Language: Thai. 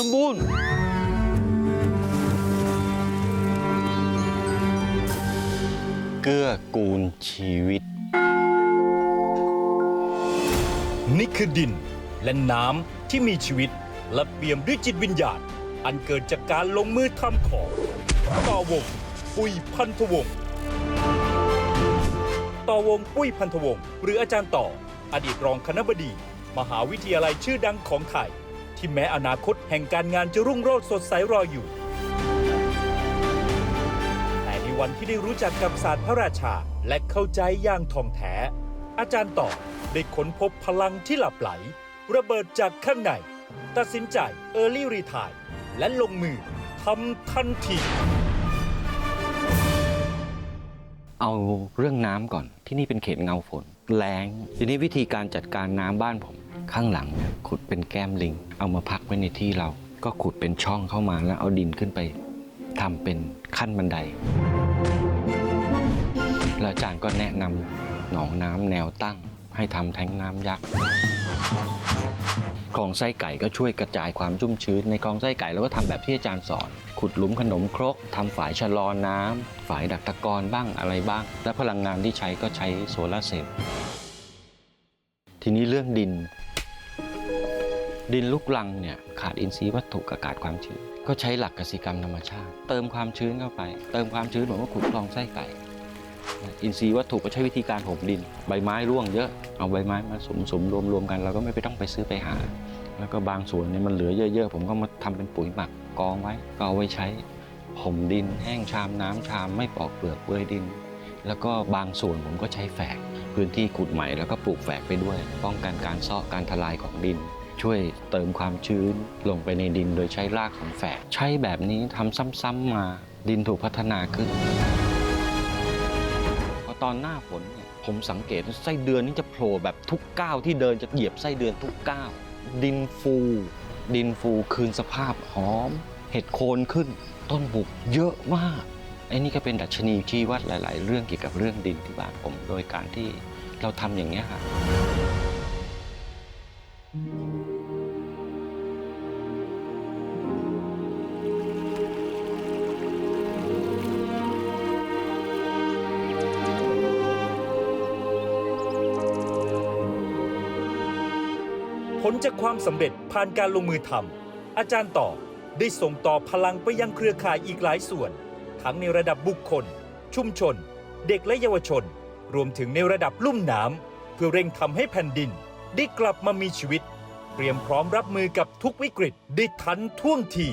สมบูรณ์ เกื้อกูลชีวิต นี่คือดินและน้ำที่มีชีวิต และเปี่ยมด้วยจิตวิญญาณ อันเกิดจากการลงมือทำของต่อวง ปุ้ยพันธวงศ์ต่อวงปุ้ยพันธวงศ์หรืออาจารย์ต่อ อดีตรองคณบดี มหาวิทยาลัยชื่อดังของไทย ที่แม้อนาคตแห่งการงานจะรุ่งโรจน์สดใสรออยู่ แต่ในวันที่ได้รู้จักกับศาสตร์พระราชา และเข้าใจอย่างท่องแท้ อาจารย์ต่อได้ค้นพบพลังที่หลับไหล ระเบิดจากข้างใน ตัดสินใจเออร์ลี่รีทายและลงมือทำทันที เอาเรื่องน้ำก่อน ที่นี่เป็นเขตเงาฝน แล้ง ทีนี้วิธีการจัดการน้ำบ้านผม ข้างหลังขุดเป็นแก้มลิง เอามาพักไว้ในที่เรา ก็ขุดเป็นช่องเข้ามาแล้วเอาดินขึ้นไปทำเป็นขั้นบันได แล้วอาจารย์ก็แนะนำหนองน้ำแนวตั้ง ให้ทำแท้งน้ำยักษ์ คลองไส้ไก่ก็ช่วยกระจายความชุ่มชื้นในคลองไส้ไก่เราก็ทำแบบที่อาจารย์สอน ขุดหลุมขนมครกทำฝายชะลอน้ำฝายดักตะกอนบ้างอะไรบ้าง และพลังงานที่ใช้ก็ใช้โซลาร์เซลล์ทีนี้เรื่องดิน ดินลูกลังเนี่ยขาดอินทรีย์วัตถุกับขาดความชื้น ก็ใช้หลักกสิกรรมธรรมชาติ เติมความชื้นเข้าไป เติมความชื้นเหมือนว่าขุดคลองไส้ไก่ อินทรีย์วัตถุก็ใช้วิธีการห่มดิน ใบไม้ร่วงเยอะเอาใบไม้มาสมสมรวมรวมกันเราก็ไม่ไปต้องไปซื้อไปหา แล้วก็บางส่วนเนี่ยมันเหลือเยอะๆ ผมก็มาทำเป็นปุ๋ยหมักกองไว้ก็เอาไว้ใช้ห่มดิน แห้งชามน้ำชามไม่ปอกเปลือกเปื้อยดิน แล้วก็บางส่วนผมก็ใช้แฝกพื้นที่ขุดใหม่แล้วก็ปลูกแฝกไปด้วย ป้องกันการซาะการทลายของดิน ช่วยเติมความชื้นลงไปในดินโดยใช้รากของแฝก ใช้แบบนี้ทำซ้ำๆมาดินถูกพัฒนาขึ้น ตอนหน้าฝนเนี่ยผมสังเกตไส้เดือนนี่จะโผล่แบบทุกก้าวที่เดินจะเหยียบไส้เดือนทุกก้าวดินฟู ดินฟูคืนสภาพหอม เห็ดโคนขึ้น ต้นบุกเยอะมากไอ้นี่ก็เป็นดัชนีชี้วัดหลาย ๆ เรื่องเกี่ยวกับเรื่องดินที่บ้านผม โดยการที่เราทำอย่างนี้ครั ผลจากความสำเร็จผ่านการลงมือทำอาจารย์ต่อได้ส่งต่อพลังไปยังเครือข่ายอีกหลายส่วน ทั้งในระดับบุคคล ชุมชน เด็กและเยาวชน รวมถึงในระดับลุ่มน้ำเพื่อเร่งทำให้แผ่นดิน ได้กลับมามีชีวิต เตรียมพร้อมรับมือกับทุกวิกฤตได้ทันท่วงที